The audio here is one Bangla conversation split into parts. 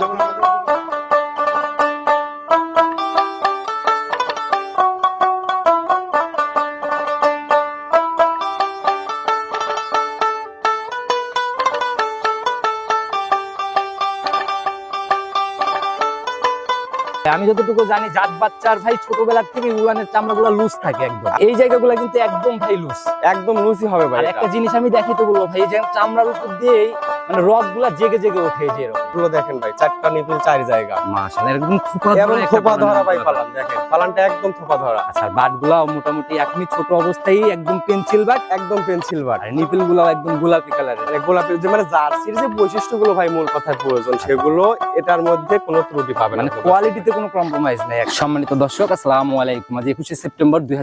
扔了 আমি যতটুকু জানি জাত বাচ্চার ভাই ছোটবেলার থেকে উলানের চামড়াগুলো লুজ থাকে একদম। এই জায়গাগুলো কিন্তু একদম ভাই লুজ একদম লুচি হবে ভাই একটা জিনিস আমি দেখাতে বলব ভাই যে চামড়ার উপর দিয়েই মানে রকগুলা জেগে জেগে ওঠে যে পুরো দেখেন ভাই চারটা নিপিল চার জায়গা। মাশাআল্লাহ একদম থোপা ধরা থোপা ধরা ভাই পালান দেখেন পালানটা একদম থোপা ধরা। আচ্ছা বাটগুলা মোটামুটি এখনই ছোট অবস্থায় একদম পেন্সিল বাট। একদম পেন্সিল বার আর নিপিলগুলো একদম গোলাপি কালারের মানে গোলাপি যে মানে জার্সির যে বৈশিষ্ট্যগুলো ভাই মূল কথার প্রয়োজন সেগুলো এটার মধ্যে কোনো ত্রুটি পাবে না। মানে কোয়ালিটিতে কোনো কম্প্রোমাইজ নেই সম্মানিত দর্শক আসসালামু আলাইকুম। আজ একুশে সেপ্টেম্বর দুই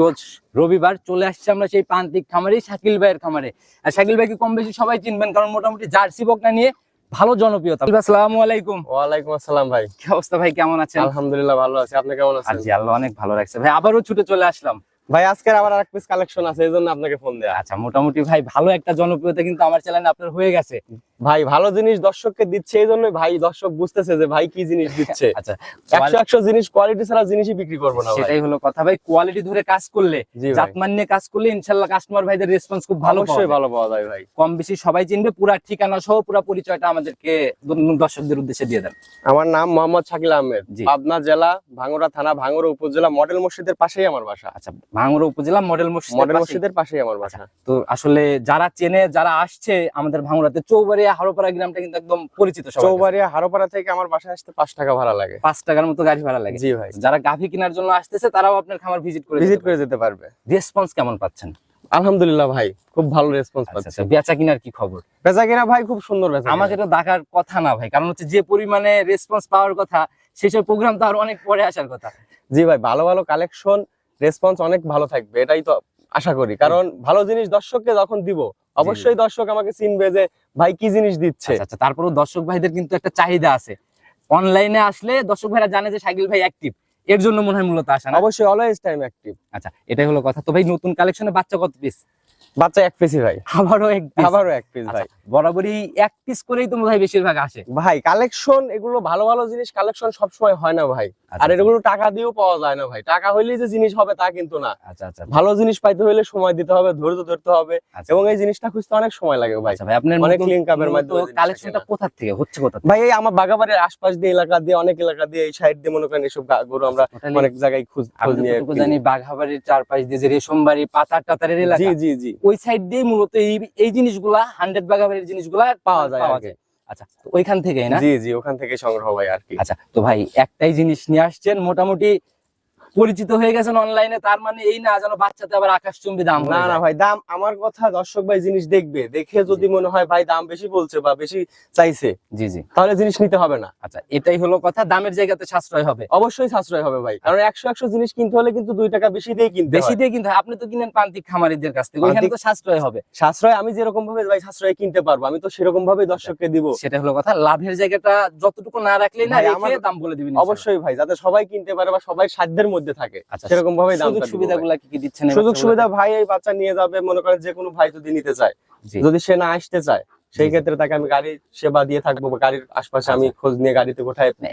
রোজ রবিবার চলে আসছে আমরা সেই প্রান্তিক খামারে শাকিল ভাইয়ের খামারে। আর শাকিল ভাইকে কম বেশি সবাই চিনবেন কারণ মোটামুটি জার্সি বকনা নিয়ে ভালো জনপ্রিয়তা। আসসালামু আলাইকুম। ওয়ালাইকুম আসসালাম ভাই। কি অবস্থা ভাই কেমন আছেন? আলহামদুলিল্লাহ ভালো আছে। আপনি কেমন আছেন? জি আল্লাহ অনেক ভালো রাখছে। ভাই আবারও ছুটে চলে আসলাম। ভাই আজকের আবার আরেক পিস কালেকশন আছে এই জন্য আপনাকে ফোন দেয়া। আচ্ছা মোটামুটি ভাই ভালো একটা জনপ্রিয়তা কিন্তু আমার চ্যানেলে আপনার হয়ে গেছে। ভাই ভালো জিনিস দর্শককে দিচ্ছে এই জন্য ভাই দর্শক বুঝতেছে যে ভাই কি জিনিস দিচ্ছে। আচ্ছা একশো একশো জিনিস কোয়ালিটি ছাড়া জিনিসই বিক্রি করব না সেটাই হলো কথা। ভাই কোয়ালিটি ধরে কাজ করলে জাতমান নিয়ে কাজ করলে ইনশাল্লাহ কাস্টমার ভাইদের রেসপন্স খুব ভালো পাওয়া অবশ্যই যায়। ভালো পাওয়া যায় ভাই। কম বেশি সবাই চিনবে পুরা ঠিকানা সহ পুরা পরিচয়টা আমাদেরকে দর্শকদের উদ্দেশ্যে দিয়ে দেন। আমার নাম মোহাম্মদ শাকিল আহমেদ। পাবনা জেলা ভাঙ্গুরা থানা ভাঙ্গুরা উপজেলা মডেল মসজিদের পাশেই আমার বাসা। আচ্ছা ভাঙড়া উপজেলা মডেল মসজিদ মডেল মসজিদের পাশেই আমার বাসা। তো আসলে যারা চেনে যারা আসছে আমাদের ভাঙড়াতে চৌবাড়িয়া হারোপাড়া গ্রামটা কিন্তু একদম পরিচিত চৌবাড়িয়া হারোপাড়া থেকে আমার বাসায় আসতে পাঁচ টাকা ভাড়া লাগে। পাঁচ টাকার মতো গাড়ি ভাড়া লাগে। জি ভাই। যারা গাভী কেনার জন্য আসতেছে তারাও আপনার খামার ভিজিট করে ভিজিট করে যেতে পারবে। রেসপন্স কেমন পাচ্ছেন? আলহামদুলিল্লাহ ভাই খুব ভালো রেসপন্স আচ্ছা, পাচ্ছি। আচ্ছা, বেচা কিনার কি খবর? বেচা কিনা ভাই খুব সুন্দর বেচা। আমাকে তো দেখার কথা না ভাই কারণ হচ্ছে যে পরিমাণে রেসপন্স পাওয়ার কথা সেসব প্রোগ্রাম তো আর অনেক পরে আসার কথা। জি ভাই ভালো ভালো কালেকশন রেসপন্স অনেক ভালো থাকবে এটাই তো আশা করি। কারণ ভালো জিনিস দর্শককে যখন দিব অবশ্যই দর্শক আমাকে চিনবে যে ভাই কি জিনিস দিচ্ছে? আচ্ছা তারপরে তারপরেও দর্শক ভাইদের কিন্তু একটা চাহিদা আছে। অনলাইনে আসলে দর্শক ভাইরা জানে যে সাইকেল ভাই অ্যাক্টিভ এর জন্য মনে হয় মূলত আসা অবশ্যই অলওয়েজ টাইম অ্যাক্টিভ আচ্ছা এটাই হলো কথা। তো ভাই নতুন কালেকশনে বাচ্চা কত পিস বাচ্চা এক পিসি ভাই। আবারও এক আবারও এক পিস আচ্ছা, ভাই। বরাবরই এক পিস করেই তো ভাই বেশিরভাগ আসে। ভাই কালেকশন এগুলো ভালো ভালো জিনিস কালেকশন সবসময় হয় না ভাই। আচ্ছা, আর এগুলো টাকা দিয়েও পাওয়া যায় না ভাই। টাকা হইলেই যে জিনিস হবে তা কিন্তু না। আচ্ছা আচ্ছা। ভালো জিনিস পাইতে হলে সময় দিতে হবে ধৈর্য ধরতে হবে আচ্ছা। এবং এই জিনিসটা খুঁজতে অনেক সময় লাগে ভাই। আচ্ছা ভাই আপনার অনেক up এর মাধ্যমে কালেকশনটা। কোথা থেকে? হচ্ছে কোথা ভাই এই আমার বাগাবাড়ির আশপাশ দিয়ে এলাকা দিয়ে অনেক এলাকা দিয়ে এই সাইড দিয়ে মনে করেন এসব গা- গরু আমরা অনেক জায়গায় খুঁজ জানি বাঘাবাড়ির চারপাশ দিয়ে যে রেশমবাড়ি পাতার টাতারের এলাকা। জি জি জি। ওই সাইড দিয়ে মূলত এই এই জিনিসগুলা হান্ড্রেড বাগাবের জিনিসগুলা পাওয়া যায় কি। আচ্ছা তো ওইখান থেকে না? জি জি ওখান থেকে সংগ্রহ হয় আর কি। আচ্ছা তো ভাই একটাই জিনিস নিয়ে আসছেন মোটামুটি পরিচিত হয়ে গেছেন অনলাইনে তার মানে এই না যেন বাচ্চাতে আবার আকাশচুম্বী দাম না না ভাই দাম আমার কথা দর্শক ভাই জিনিস দেখবে দেখে যদি মনে হয় ভাই দাম বেশি বলছে বা বেশি চাইছে জি জি। তাহলে জিনিস নিতে হবে না। আচ্ছা এটাই হলো কথা দামের জায়গাতে সাশ্রয় হবে। অবশ্যই সাশ্রয় হবে ভাই কারণ একশো একশো জিনিস কিনতে হলে কিন্তু দুই টাকা বেশি দিয়ে কিনতে বেশি দিয়ে কিন্তু আপনি তো কিনেন প্রান্তিক খামারিদের কাছ থেকে ওইখানে তো সাশ্রয় হবে। সাশ্রয় আমি যেরকম ভাবে ভাই সাশ্রয় কিনতে পারব আমি তো সেরকম ভাবে দর্শককে দিব। সেটা হলো কথা লাভের জায়গাটা যতটুকু না রাখলেই না রেখে দাম বলে দিবেন অবশ্যই ভাই যাতে সবাই কিনতে পারে বা সবাই সাধ্যের মধ্যে থাকে। আচ্ছা সেরকম ভাবে দাম সুবিধাগুলো কি কি দিচ্ছেন সুযোগ সুবিধা ভাই এই বাচ্চা নিয়ে যাবে মনে করেন যে কোনো ভাই যদি নিতে চায়। যদি সে না আসতে চায় সেই ক্ষেত্রে তাকে আমি গাড়ি সেবা দিয়ে থাকব গাড়ির আশপাশে আমি খোঁজ নিয়ে গাড়িতে কোথায় মানে।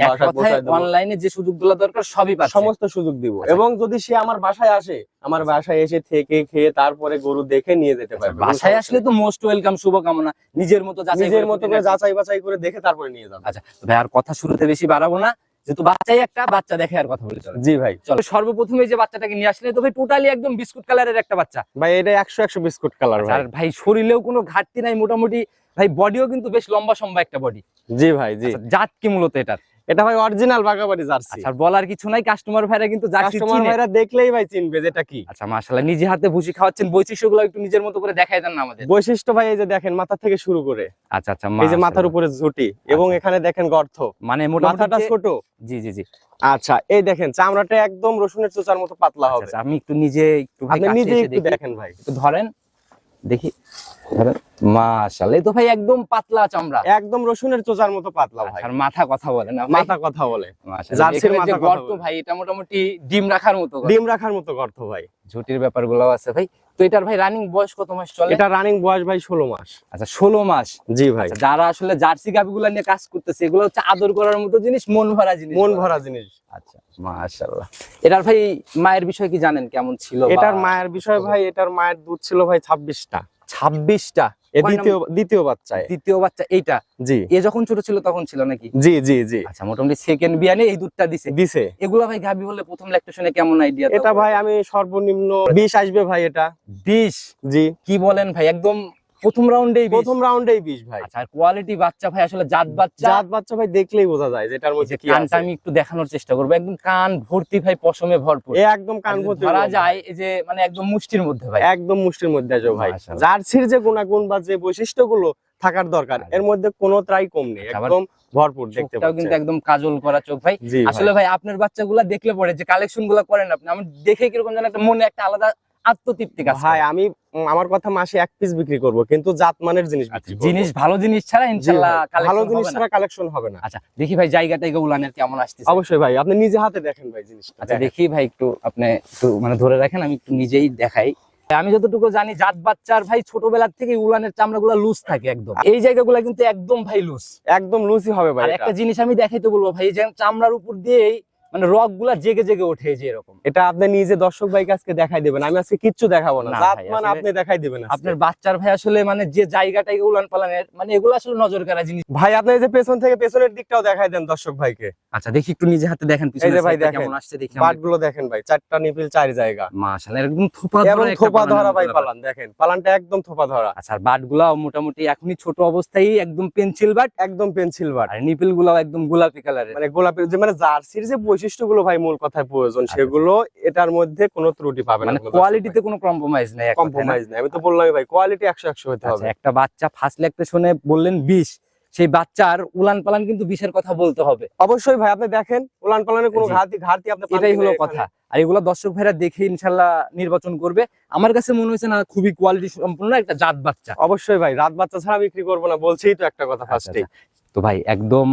অনলাইনে যে সুযোগগুলো দরকার সবই সমস্ত সুযোগ দিব। আচ্ছা। এবং যদি সে আমার বাসায় আসে আমার বাসায় এসে থেকে খেয়ে তারপরে গরু দেখে নিয়ে যেতে পারবে। কোনো বাসায় আসলে তো মোস্ট ওয়েলকাম শুভকামনা। নিজের মতো। নিজের মতো করে যাচাই বাছাই করে দেখে তারপরে নিয়ে যাবে। আচ্ছা ভাই আর কথা শুরুতে বেশি বাড়াবো না। যেহেতু বাচ্চাই একটা বাচ্চা দেখে আর কথা বলে চলে জি ভাই। চলো সর্বপ্রথমে যে বাচ্চাটাকে নিয়ে আসলে তো ভাই টোটালি একদম বিস্কুট কালারের একটা বাচ্চা। ভাই এটা একশো একশো বিস্কুট কালার আর ভাই শরীরেও কোনো ঘাটতি নাই মোটামুটি ভাই বডিও কিন্তু বেশ লম্বা সম্ভব একটা বডি জি ভাই জি। জাত কি মূলত এটার? এটা ভাই অরিজিনাল বাগাবাড়ি জার্সি আচ্ছা আর বলার কিছু নাই কাস্টমার ভাইরা কিন্তু জার্সি কাস্টমার ভাইরা দেখলেই ভাই চিনবে যেটা কি। আচ্ছা মাশাআল্লাহ নিজে হাতে ভুসি খাওয়াচ্ছেন বৈশিষ্ট্যগুলো একটু নিজের মতো করে দেখাই দেন না আমাদের। বৈশিষ্ট্য ভাই এই যে দেখেন মাথা থেকে শুরু করে। আচ্ছা আচ্ছা এই যে মাথার উপরে ঝুটি এবং আচ্ছা। এখানে দেখেন গর্ত। মানে মাথাটা ছোট। জি জি জি। আচ্ছা এই দেখেন চামড়াটা একদম রসুনের চোচার মতো পাতলা আচ্ছা, হবে। আচ্ছা, আমি একটু নিজে একটু ভাই আপনি নিজে একটু দেখেন ভাই। একটু ধরেন দেখি। এই তো ভাই একদম পাতলা চামড়া। একদম রসুনের চোচার মতো পাতলা ভাই। আর মাথা কথা বলে না মাথা কথা বলে। জার্সির মাথা গর্ত ভাই এটা মোটামুটি ডিম রাখার মতো ডিম রাখার মতো গর্ত ভাই। ঝুটির ব্যাপারগুলো আছে ভাই। তো এটার ভাই রানিং বয়স কত মাস চলে? এটা রানিং বয়স ভাই ষোলো মাস। আচ্ছা ষোলো মাস? জি ভাই। আচ্ছা, যারা আসলে জার্সি গাভিগুলা নিয়ে কাজ করতেছে এগুলো হচ্ছে আদর করার মতো জিনিস মন ভরা জিনিস। মন ভরা জিনিস। আচ্ছা মাশাআল্লাহ। এটার ভাই মায়ের বিষয় কি জানেন? কেমন ছিল এটার মায়ের বিষয় ভাই এটার মায়ের দুধ ছিল ভাই ছাব্বিশটা। ছাব্বিশটা। দ্বিতীয় দ্বিতীয় বাচ্চায় দ্বিতীয় বাচ্চা এইটা? জি। এ যখন ছোট ছিল তখন ছিল নাকি? জি জি জি। আচ্ছা মোটামুটি সেকেন্ড বিয়ানে এই দুধটা দিছে। দিছে। এগুলা ভাই গাবি বলে প্রথম ল্যাকটেশনে কেমন আইডিয়া এটা ভাই আমি সর্বনিম্ন বিশ আসবে ভাই এটা। বিশ? জি। কি বলেন ভাই? একদম প্রথম রাউন্ডেই প্রথম রাউন্ডেই বিশ ভাই। আচ্ছা কোয়ালিটি বাচ্চা ভাই আসলে জাত বাচ্চা। জাত বাচ্চা ভাই দেখলেই বোঝা যায় যে এটার এই মধ্যে কি কানটা আছে। আমি একটু দেখানোর চেষ্টা করব। একদম কান ভর্তি ভাই পশমে ভরপুর। এ একদম কান ভর্তি ধরা যায় এই যে মানে একদম মুষ্টির মধ্যে ভাই। একদম মুষ্টির মধ্যে আসবে ভাই। জার্সির যে গুণাগুণ বা যে বৈশিষ্ট্যগুলো থাকার দরকার এর মধ্যে কোনো ত্রাই কম নেই আচ্ছা, একদম ভরপুর দেখতে চোখটাও কিন্তু একদম কাজল করা চোখ ভাই। আসলে ভাই আপনার বাচ্চাগুলা দেখলে পরে যে কালেকশনগুলা করেন আপনি আমি দেখে কীরকম যেন একটা মনে একটা আলাদা আত্মতৃপ্তি কাজ ভাই আমি আমার কথা মাসে এক পিস বিক্রি করব কিন্তু জাতমানের জিনিস আচ্ছা। জিনিস ভালো জিনিস ছাড়া ইনশাআল্লাহ ভালো জিনিস ছাড়া কালেকশন হবে না। আচ্ছা দেখি ভাই জায়গাটা উলানের কেমন আসতেছে? অবশ্যই ভাই আপনি নিজে হাতে দেখেন ভাই জিনিসটা। আচ্ছা দেখি ভাই একটু আপনি একটু মানে ধরে রাখেন আমি একটু নিজেই দেখাই। আমি যতটুকু জানি জাত বাচ্চার ভাই ছোটবেলার থেকে উলানের চামড়াগুলো লুজ থাকে একদম। এই জায়গাগুলো কিন্তু একদম ভাই লুজ একদম লুচি হবে ভাই আর একটা জিনিস আমি দেখাইতে বলব ভাই যে চামড়ার উপর দিয়েই মানে রকগুলা জেগে জেগে ওঠে যে এরকম। এটা আপনি নিজে দর্শক ভাইকে আজকে দেখাই দেবেন আমি আজকে কিচ্ছু দেখাবো না। মানে আপনি দেখাই দিবেন আপনার বাচ্চার ভাই আসলে মানে যে জায়গাটা উলান পালানের মানে এগুলো আসলে নজর কাড়া জিনিস। ভাই আপনি এই যে পেছন থেকে পেছনের দিকটাও দেখাই দেন দর্শক ভাইকে। আচ্ছা দেখি একটু নিজে হাতে দেখেন পিছনে ভাই কেমন আসছে দেখি দেখেন ভাই চারটা নিপিল চার জায়গা। মাশাআল্লাহ একদম থোপা ধরা একটা থোপা ধরা ভাই পালান দেখেন পালানটা একদম থোপা ধরা। আচ্ছা আর মোটামুটি এখনই ছোট অবস্থায় একদম পেন্সিল বাট। একদম পেন্সিল বাট। আর নিপিল গুলাও একদম গোলাপি কালারের মানে গোলাপের যে মানে জার্সির যে বৈশিষ্ট্যগুলো ভাই মূল কথায় প্রয়োজন আচ্ছা, সেগুলো এটার মধ্যে কোনো ত্রুটি পাবে না মানে কোয়ালিটিতে কোনো কম্প্রোমাইজ নেই? কম্প্রোমাইজ নাই। আমি তো বললামই ভাই কোয়ালিটি একশো একশো হতে আচ্ছা, হবে। একটা বাচ্চা ফার্স্ট লেগতে শুনে বললেন বিষ সেই বাচ্চার উলান পালান কিন্তু বিষের কথা বলতে হবে। অবশ্যই ভাই আপনি দেখেন উলান পালানের কোনো ঘাটতি ঘাটতি আপনি এটাই হলো কথা। আর এগুলো দর্শক ভাইরা দেখে ইনশাল্লাহ নির্বাচন করবে। আমার কাছে মনে হয়েছে না খুবই কোয়ালিটি সম্পূর্ণ একটা জাত বাচ্চা। অবশ্যই ভাই রাত বাচ্চা ছাড়া বিক্রি করব না বলছেই তো একটা কথা ফার্স্টে আচ্ছা, তো ভাই একদম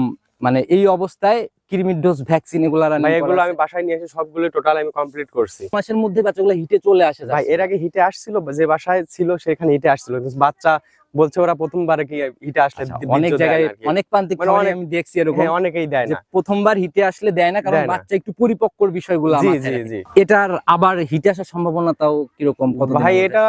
মানে এই অবস্থায় কৃমির ডোজ ভ্যাকসিন এগুলো এগুলো আমি বাসায় নিয়ে এসে সবগুলো টোটাল আমি কমপ্লিট করছি। মাসের মধ্যে বাচ্চাগুলো হিটে চলে আসে ভাই এর আগে হিটে আসছিল যে বাসায় ছিল সেখানে হিটে আসছিল। কিন্তু বাচ্চা বলছে ওরা প্রথমবারে কি হিটে আসলে আচ্ছা, অনেক জায়গায়। অনেক প্রান্তিক মানে আমি দেখছি এরকম হ্যাঁ অনেকেই দেয় না। প্রথমবার হিটে আসলে দেয় না কারণ। বাচ্চা একটু পরিপক্কর বিষয়গুলো এটার আবার হিটে আসার সম্ভাবনাটাও কীরকম? ভাই এটা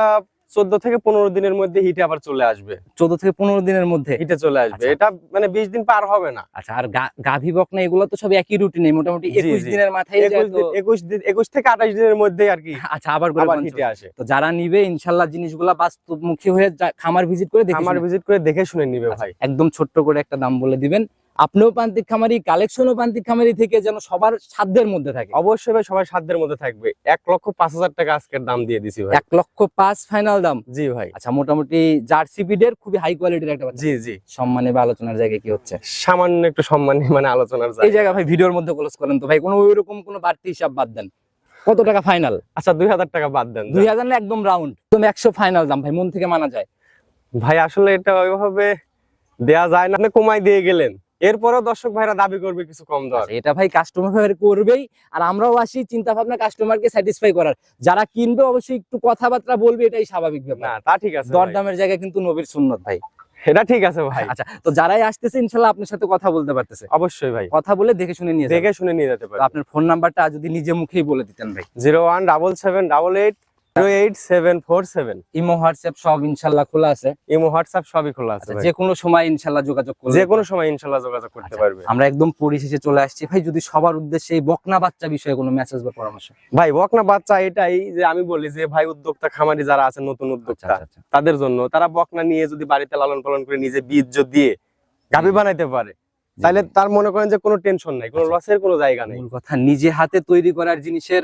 চোদ্দ থেকে পনেরো দিনের মধ্যে হিটে আবার চলে আসবে। চোদ্দ থেকে পনেরো দিনের মধ্যে? হিটে চলে আসবে। আচ্ছা। এটা মানে বিশ দিন পার হবে না। আচ্ছা আর গাভী বকনা এগুলো তো সব একই রুটিনে মোটামুটি একুশ দিনের মাথায় একুশ দিন একুশ থেকে আঠাশ দিনের মধ্যে আর কি আচ্ছা আবার আবার হিটে আসে। তো যারা নিবে ইনশাল্লাহ জিনিসগুলা বাস্তবমুখী হয়ে খামার ভিজিট করে খামার ভিজিট করে দেখে শুনে নিবে আচ্ছা, ভাই। একদম ছোট্ট করে একটা দাম বলে দিবেন। আপনিও প্রান্তিক খামারি কালেকশনও প্রান্তিক খামারি থেকে যেন সবার সাধ্যের মধ্যে থাকে। অবশ্যই ভাই সবাই সাধ্যের মধ্যে থাকবে। এক লক্ষ পাঁচ হাজার টাকা আজকের দাম দিয়ে দিছি ভাই। এক লক্ষ পাঁচ ফাইনাল দাম। জি ভাই। আচ্ছা মোটামুটি জার্সি পিডের খুবই হাই কোয়ালিটির একটা জি জি। সম্মানে বা আলোচনার জায়গায় কি হচ্ছে? সামান্য একটু সম্মান মানে আলোচনার এই জায়গা। জায়গা ভাই ভিডিওর মধ্যে ক্লোজ করেন তো ভাই কোনো ওইরকম কোনো বাড়তি হিসাব বাদ দেন। কত টাকা ফাইনাল আচ্ছা দুই হাজার টাকা বাদ দেন। দুই হাজার না একদম রাউন্ড একদম একশো ফাইনাল দাম ভাই মন থেকে মানা যায়। ভাই আসলে এটা ওইভাবে দেয়া যায় না। আপনি কমাই দিয়ে গেলেন। এরপরেও দর্শক ভাইরা দাবি করবে কিছু কম দর। আচ্ছা, এটা ভাই কাস্টমার ভাই করবেই আর আমরাও আসি চিন্তা ভাবনা কাস্টমারকে স্যাটিসফাই করার। যারা কিনবে অবশ্যই একটু কথাবার্তা বলবে এটাই স্বাভাবিক না ব্যাপার তা ঠিক আছে। দরদামের জায়গায় কিন্তু নবীর সুন্নত ভাই। এটা ঠিক আছে ভাই। আচ্ছা তো যারাই আসতেছে ইনশাল্লাহ আপনার সাথে কথা বলতে পারতেছে। অবশ্যই ভাই। কথা বলে দেখে শুনে নিয়ে দেখে শুনে নিয়ে যেতে পারে আপনার ফোন নাম্বারটা যদি নিজে মুখেই বলে দিতেন ভাই। Zero one double seven double eight zero eight seven four seven imo WhatsApp সব ইনশাল্লাহ খোলা আছে। ইমো হোয়াটসঅ্যাপ সবই খোলা আছে আচ্ছা, যে কোনো সময় ইনশাল্লাহ যোগাযোগ করলে যে কোনো সময় ইনশাল্লাহ যোগাযোগ করতে আচ্ছা, পারবে। আমরা একদম পরিশেষে চলে আসছি। ভাই যদি সবার উদ্দেশ্যে এই বকনা বাচ্চা বিষয়ে কোনো মেসেজ বা পরামর্শ? ভাই বকনা বাচ্চা এটাই যে আমি বলি যে ভাই উদ্যোক্তা খামারি যারা আছে নতুন আচ্ছা উদ্যোক্তা আচ্ছা আচ্ছা। তাদের জন্য তারা বকনা নিয়ে যদি বাড়িতে লালন পালন করে নিজে বীজ দিয়ে গাভী বানাইতে পারে তাহলে তার মনে করেন যে কোনো টেনশন নাই কোনো আচ্ছা। লসের কোনো জায়গা নেই। কথা নিজে হাতে তৈরি করার জিনিসের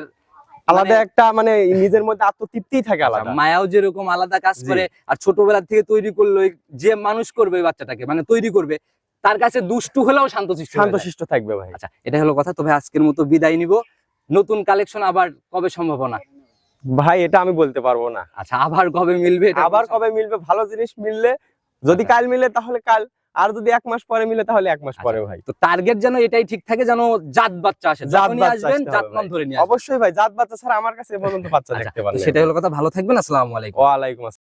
আলাদা মানে- একটা মানে নিজের মধ্যে আত্মতৃপ্তি থাকে আলাদা। আচ্ছা, মায়াও যেরকম আলাদা কাজ করে আর ছোটবেলা থেকে তৈরি করল যে মানুষ করবে বাচ্চাটাকে মানে তৈরি করবে তার কাছে দুষ্টু হলেও শান্তশিষ্ট। শান্তশিষ্ট থাকবে ভাই। আচ্ছা এটা হলো কথা তবে আজকের মতো বিদায় নিব। নতুন কালেকশন আবার কবে সম্ভাবনা ভাই এটা আমি বলতে পারব না। আচ্ছা আবার কবে মিলবে আবার কবে মিলবে ভালো জিনিস মিললে যদি কাল মিলে তাহলে কাল। আর যদি এক মাস পরে মিলে তাহলে এক মাস পরে ভাই। তো টার্গেট যেন এটাই ঠিক থাকে যেন জাত বাচ্চা আসে। জাত যখনই আসবেন জাত নাম ধরে নিয়ে অবশ্যই ভাই জাত বাচ্চা ছাড়া আমার কাছে পর্যন্ত বাচ্চা আচ্ছা, দেখতে পারবেন সেটাই হলো কথা ভালো থাকবেন আসসালামু আলাইকুম। ওয়ালাইকুম আসসালাম